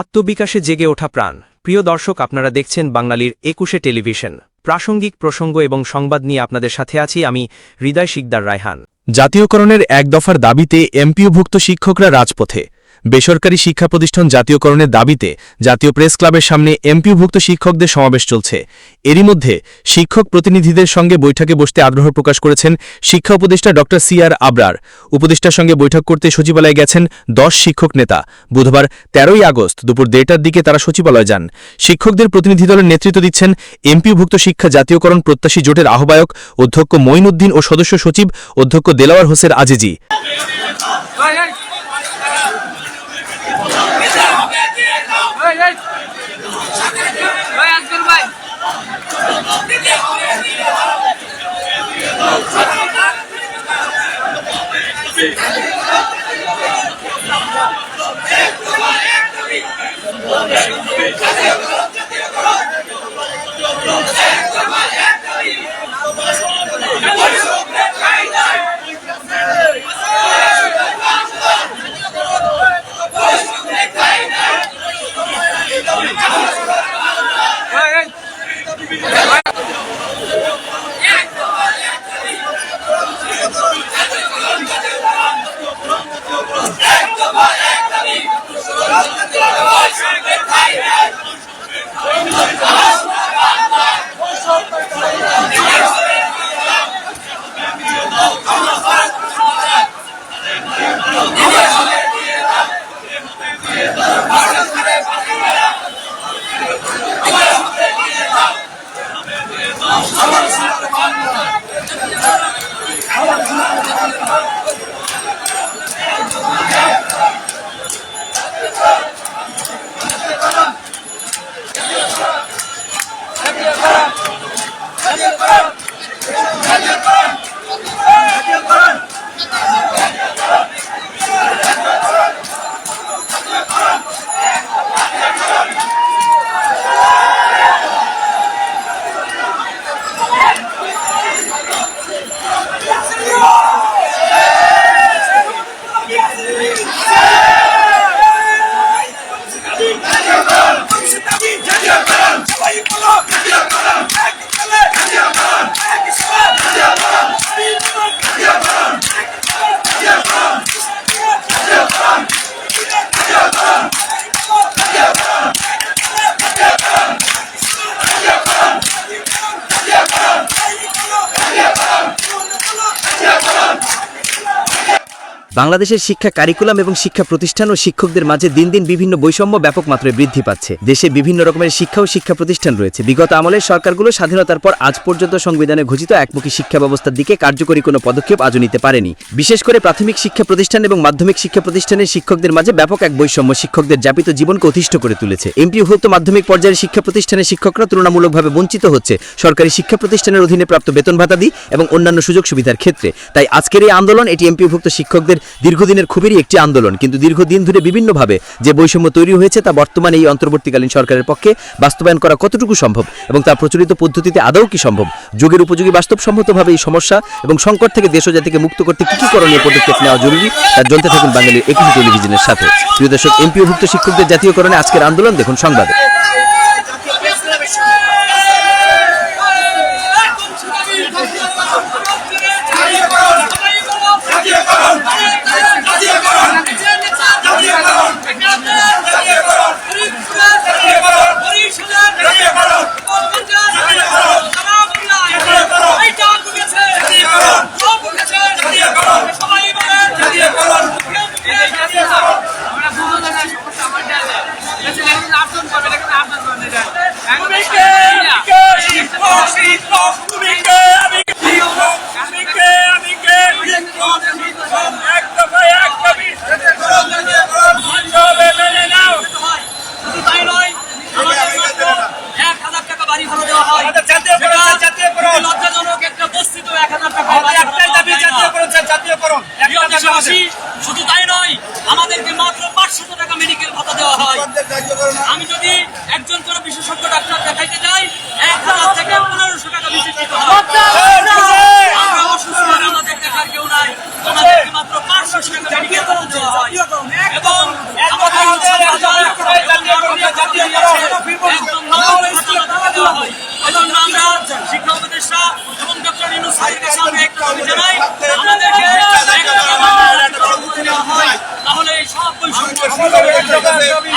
আত্মবিকাশে জেগে ওঠা প্রাণ। প্রিয় দর্শক, আপনারা দেখছেন বাঙালির একুশে টেলিভিশন। প্রাসঙ্গিক প্রসঙ্গ এবং সংবাদ নিয়ে আপনাদের সাথে আছি আমি হৃদয় শিকদার রায়হান। জাতীয়করণের এক দফার দাবিতে এমপিওভুক্ত শিক্ষকরা রাজপথে। বেসরকারি শিক্ষা প্রতিষ্ঠান জাতীয়করণের দাবিতে জাতীয় প্রেস ক্লাবের সামনে এমপিওভুক্ত শিক্ষকদের সমাবেশ চলছে। এরই মধ্যে শিক্ষক প্রতিনিধিদের সঙ্গে বৈঠকে বসতে আগ্রহ প্রকাশ করেছেন শিক্ষা উপদেষ্টা ড. C R Abrar. উপদেষ্টার সঙ্গে বৈঠক করতে সচিবালয়ে গেছেন দশ শিক্ষক নেতা। বুধবার তেরোই আগস্ট দুপুর দেড়টার দিকে তারা সচিবালয়ে যান। শিক্ষকদের প্রতিনিধি দলের নেতৃত্ব দিচ্ছেন এমপিওভুক্ত শিক্ষা জাতীয়করণ প্রত্যাশী জোটের আহ্বায়ক অধ্যক্ষ মঈনুদ্দিন ও সদস্য সচিব অধ্যক্ষ দেলাওয়ার হোসেন আজিজি এই এই ভাই আজকের ভাই এই জাতীয়করণ সবাই বলো জাতীয়করণ বাংলাদেশের শিক্ষা কারিকুলাম এবং শিক্ষা প্রতিষ্ঠান ও শিক্ষকদের মাঝে দিন দিন বিভিন্ন বৈষম্য ব্যাপক মাত্রায় বৃদ্ধি পাচ্ছে। দেশে বিভিন্ন রকমের শিক্ষা ও শিক্ষা প্রতিষ্ঠান রয়েছে। বিগত আমলের সরকারগুলো স্বাধীনতার পর আজ পর্যন্ত সংবিধানে ঘোষিত একমুখী শিক্ষা ব্যবস্থার দিকে কার্যকরী কোনো পদক্ষেপ আজও নিতে পারেনি। বিশেষ করে প্রাথমিক শিক্ষা প্রতিষ্ঠান এবং মাধ্যমিক শিক্ষা প্রতিষ্ঠানের শিক্ষকদের মাঝে ব্যাপক এক বৈষম্য শিক্ষকদের যাপিত জীবনকে অতিষ্ঠ করে তুলেছে। এমপিভুক্ত মাধ্যমিক পর্যায়ের শিক্ষা প্রতিষ্ঠানের শিক্ষকরা তুলনামূলকভাবে বঞ্চিত হচ্ছে। সরকারি শিক্ষা প্রতিষ্ঠানের অধীনে প্রাপ্ত বেতন ভাতাদি এবং অন্যান্য সুযোগ সুবিধার ক্ষেত্রে। তাই আজকের এই আন্দোলন এটি এমপিভুক্ত শিক্ষকদের দীর্ঘদিনের খুবই একটি আন্দোলন। কিন্তু দীর্ঘদিন ধরে বিভিন্নভাবে যে বৈষম্য তৈরি হয়েছে তা বর্তমানে এই অন্তর্বর্তীকালীন সরকারের পক্ষে বাস্তবায়ন করা কতটুকু সম্ভব এবং তা প্রচলিত পদ্ধতিতে আদৌ কি সম্ভব? যুগের উপযোগী বাস্তবসম্মতভাবে এই সমস্যা এবং সংকট থেকে দেশ জাতিকে মুক্ত করতে কি কি করণীয় পদক্ষেপ নেওয়া জরুরি তা জানতে থাকুন বাঙালির একুশে টেলিভিশনের সাথে। প্রিয় দর্শক, এমপিওভুক্ত শিক্ষকদের জাতীয়করণে আজকের আন্দোলন, দেখুন সংবাদে তাই নয় আমাদের মাত্র এক হাজার টাকা বাড়ি ভাড়া দেওয়া হয় যেটা লজ্জাজনক একটা বস্তিত এক হাজার টাকা বাড়ি ভাড়া দেওয়া হয়। প্রিয় দেশবাসী, শুধু তাই নয় আমাদেরকে মাত্র পাঁচশত টাকা মেডিকেল ভাতা দেওয়া হয় আমি যদি একজন কোনো বিশেষজ্ঞ ডাক্তার দেখাইতে যাই এক হাজার থেকে পনেরোশো টাকা বিশেষ দিতে হয় আমরা অসুস্থ আমাদের দেখার কেউ নাই আমাদেরকে মাত্র পাঁচশো টাকা মেডিকেল ভাতা দেওয়া হয় এবং আমাদের একদম নব্বই ঘটনা টাকা দেওয়া হয় এজন্য আমরা শিক্ষা উপদেষ্টা এবং ডক্টর ইউনুস স্যারের কাছে আমরা একটা দাবি জানাই আমাদেরকে একটা টাকা অনুমতি দেওয়া হয় তাহলে এই সব বৈষম্য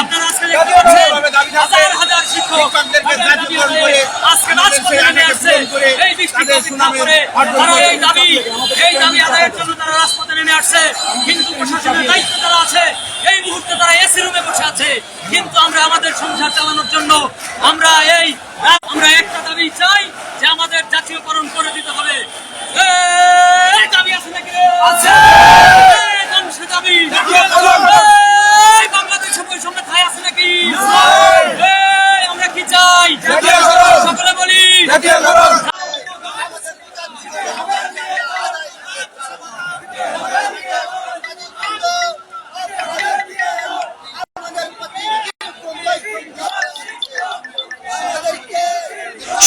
আপনারা আজকে দেখতে পাচ্ছেন হাজার আসছে এই বৃষ্টি প্রতীক্ষা করে তারা এই দাবি এই দাবি আদায়ের জন্য তারা রাজপথে নেমে আসছে। কিন্তু প্রশাসনের দায়িত্ব তারা আছে। এই মুহূর্তে তারা এসি রুমে বসে আছে। কিন্তু আমরা আমাদের সংসার চালানোর জন্য আমরা এই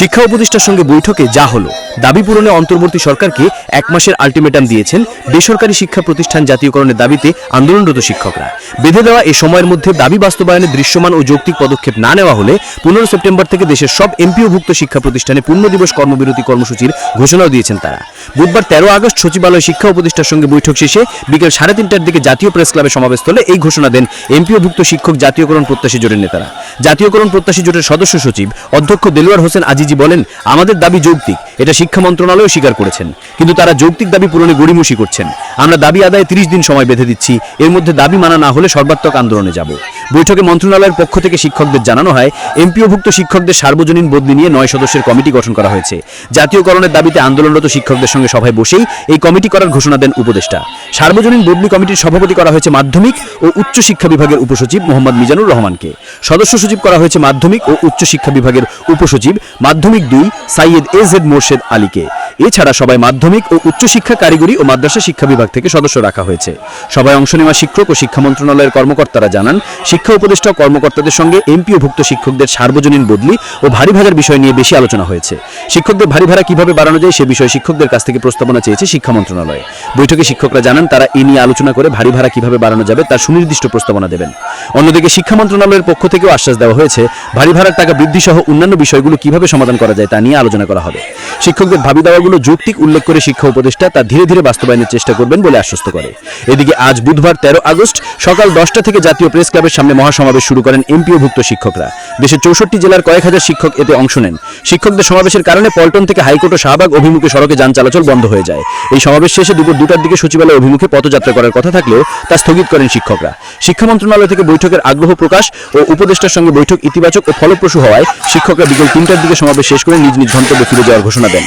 শিক্ষা উপদেষ্টার সঙ্গে বৈঠকে যা হলো, দাবি পূরণে অন্তর্বর্তী সরকারকে এক মাসের আলটিমেটাম দিয়েছেন বেসরকারি শিক্ষা প্রতিষ্ঠান জাতীয়করণের দাবিতে আন্দোলনরত শিক্ষকরা। বেঁধে দেওয়া এই সময়ের মধ্যে দাবি বাস্তবায়নে দৃশ্যমান ও যৌক্তিক পদক্ষেপ না নেওয়া হলে পনেরো সেপ্টেম্বর থেকে দেশের সব এমপিওভুক্ত শিক্ষা প্রতিষ্ঠানে পূর্ণ দিবস কর্মবিরতি কর্মসূচির ঘোষণাও দিয়েছেন তারা। বুধবার তেরো আগস্ট সচিবালয় শিক্ষা উপদেষ্টার সঙ্গে বৈঠক শেষে বিকেল সাড়ে তিনটার দিকে জাতীয় প্রেস ক্লাবে সমাবেশস্থলে এই ঘোষণা দেন এমপিওভুক্ত শিক্ষক জাতীয়করণ প্রত্যাশী জোটের নেতারা। জাতীয়করণ প্রত্যাশী জোটের সদস্য সচিব অধ্যক্ষ দেলোয়ার হোসেন আজিজি বলেন, আমাদের দাবি যৌক্তিক। এটা শিক্ষা মন্ত্রণালয় স্বীকার করেছেন। কিন্তু তারা যৌক্তিক দাবি পূরণে গড়িমসি করছেন। আমরা দাবি আদায়ে তিরিশ দিন সময় বেঁধে দিচ্ছি। এর মধ্যে দাবি মানা না হলে সর্বাত্মক আন্দোলনে যাব। বৈঠকে মন্ত্রণালয়ের পক্ষ থেকে শিক্ষকদের জানানো হয়, এমপিওভুক্ত শিক্ষকদের সার্বজনীন বদলি নিয়ে নয় সদস্যের কমিটি গঠন করা হয়েছে। জাতীয়করণের দাবিতে আন্দোলনরত শিক্ষকদের সঙ্গে সভায় বসেই এই কমিটি করার ঘোষণা দেন উপদেষ্টা। সার্বজনীন বদলি কমিটির সভাপতি করা হয়েছে মাধ্যমিক ও উচ্চ শিক্ষা বিভাগের উপসচিব মোহাম্মদ মিজানুর রহমানকে। সদস্য সচিব করা হয়েছে মাধ্যমিক ও উচ্চ শিক্ষা বিভাগের উপসচিব মাধ্যমিক দুই সাইয়েদ এ জেড মোর্শেদ আলীকে। এছাড়া সবাই মাধ্যমিক ও উচ্চশিক্ষা কারিগরি ও মাদ্রাসা শিক্ষা বিভাগ থেকে সদস্য রাখা হয়েছে। সবাই অংশ নেওয়া শিক্ষক ও শিক্ষা মন্ত্রণালয়ের কর্মকর্তারা জানান শিক্ষা উপদেষ্টা কর্মকর্তাদের সঙ্গে এমপিওভুক্ত শিক্ষকদের সার্বজনীন বদলি ও ভারী ভাড়ার বিষয় নিয়ে বেশি আলোচনা হয়েছে। শিক্ষকদের ভারী ভাড়া কীভাবে বাড়ানো যায় সে বিষয়ে শিক্ষকদের কাছ থেকে প্রস্তাবনা চেয়েছে শিক্ষা মন্ত্রণালয়। বৈঠকে শিক্ষকরা জানান, তারা এ নিয়ে আলোচনা করে ভারী ভাড়া কীভাবে বাড়ানো যাবে তার সুনির্দিষ্ট প্রস্তাবনা দেবেন। অন্যদিকে শিক্ষা মন্ত্রণালয়ের পক্ষ থেকেও আশ্বাস দেওয়া হয়েছে, ভারী ভাড়ার টাকা বৃদ্ধি সহ অন্যান্য বিষয়গুলো কীভাবে সমাধান করা যায় তা নিয়ে আলোচনা করা হবে। শিক্ষকদের ভাবি দাওয়াগুলো যৌক্তিক উল্লেখ করে শিক্ষা উপদেষ্টা তা ধীরে ধীরে বাস্তবায়নের চেষ্টা করবেন বলে আশ্বস্ত করে। এদিকে আজ বুধবার তেরো আগস্ট সকাল দশটা থেকে জাতীয় প্রেস ক্লাবের সামনে মহাসমাবেশ শুরু করেন এমপিওভুক্ত শিক্ষকরা। দেশের চৌষট্টি জেলার কয়েক হাজার শিক্ষক এতে অংশ নেন। শিক্ষকদের সমাবেশের কারণে পল্টন থেকে হাইকোর্ট ও শাহবাগ অভিমুখে সড়কে যান চলাচল বন্ধ হয়ে যায়। এই সমাবেশ শেষে দুপুর দুটার দিকে সচিবালয় অভিমুখে পথযাত্রা করার কথা থাকলেও তা স্থগিত করেন শিক্ষকরা। শিক্ষা মন্ত্রণালয় থেকে বৈঠকের আগ্রহ প্রকাশ ও উপদেষ্টার সঙ্গে বৈঠক ইতিবাচক ও ফলপ্রসূ হওয়ায় শিক্ষকরা বিকেল তিনটার দিকে সমাবেশ শেষ করে নিজ নিজ গন্তব্যে ফিরে যাওয়ার ঘোষণা দেন।